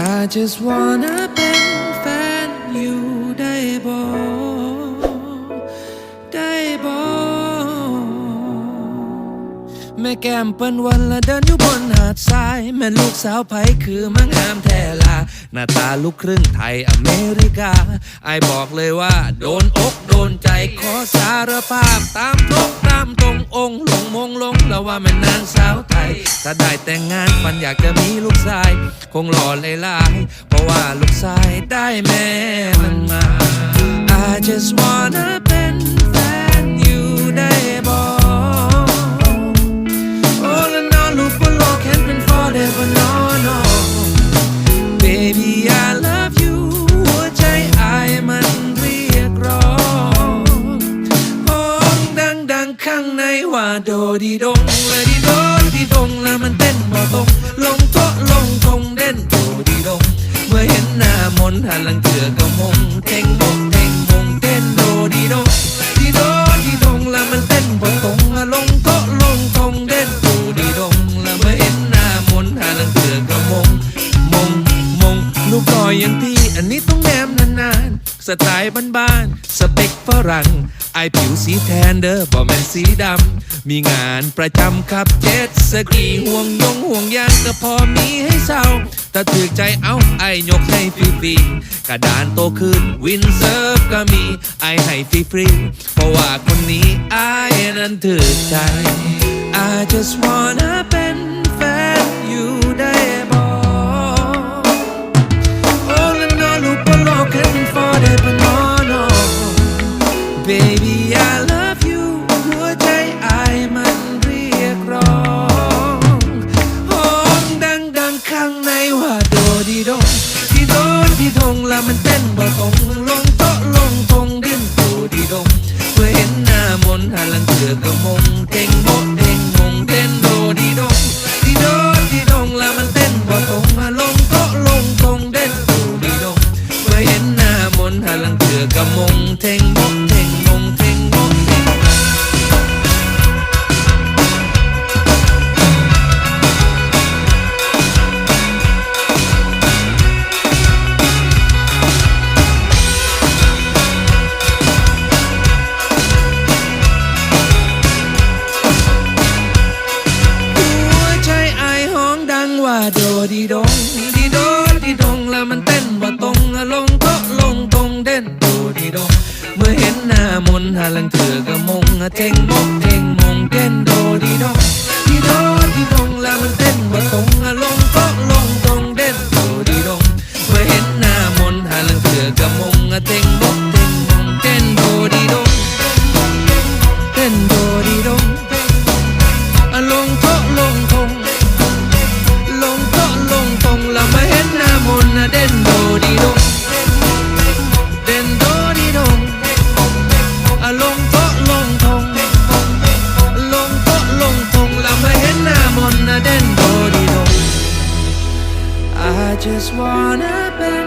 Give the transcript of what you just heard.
I just wanna be แม่แก้มเปิ้นวันละเดินอยู่บนหาดทราย แม่ลูกสาวไผคือมังงามแท้ลา หน้าตาลูกครึ่งไทยอเมริกาไอบอกเลยว่า โดนอกโดนใจขอสารภาพตามตรงตามตรงองค์หลงมงลงแล้วว่าแม่นางสาวไทย ถ้าได้แต่งงานฝันอยากจะมีลูกชาย คงหล่อเลยลาย เพราะว่าลูกชายได้แม่มันมา I just wanna เดีดงและดีโดดีดงแล้วมันเต้นบ่ตรงลงโต๊ะลงทงเด่นโดดีดง เมื่อเห็นหน้ามนหันหลังเถื่อก็มงเท่งมงเท่งมงเต้นโดดีดงดีโดดีดงแล้วมันเต้นบ่ตรงลงโต๊ะลงทงเด่นโดดีดงแล้วเมื่อเห็นหน้ามนหันหลังเถื่อก็มงมงมงลูกลอยอย่างพี่อันนี้ สไตล์บ้านๆสเปคฝรั่งไอผิวสีแทนเด้อบ่แมนสีดำ มีงานประจำขับเจ็ตสกีห่วงยงห่วงยางก็พอมีให้เศร้าถ้าถือใจเอาไอยกให้ฟรีๆกระดานโตขึ้นวินเซิร์ฟก็มีไอให้ฟรีๆเพราะว่าคนนี้ไอนั้นถือใจ I just wanna เดนที่ทงแล้วมันเต้นบ่ตรงลงโต๊ะลงทงดิ้นตูดีดงเมื่อเห็นหน้ามนหาหลังเถื่อก็มงเก่ง โดดีดงดีโดดีดงแล้วมันเต้นว่าตรงลงโต๊ะลงตรงเด่นโดดีดง เมื่อเห็นหน้ามนต์หาลังเถื่อก็มงเท่งมกเท่งมงเต้นโดดีดงดีโดดีดงแล้วมันเต้นว่าตรงลงโต๊ะลงตรงเด่นโดดีดง เมื่อเห็นหน้ามนต์หาลังเถื่อก็มงเท่งมก just wanna เป็น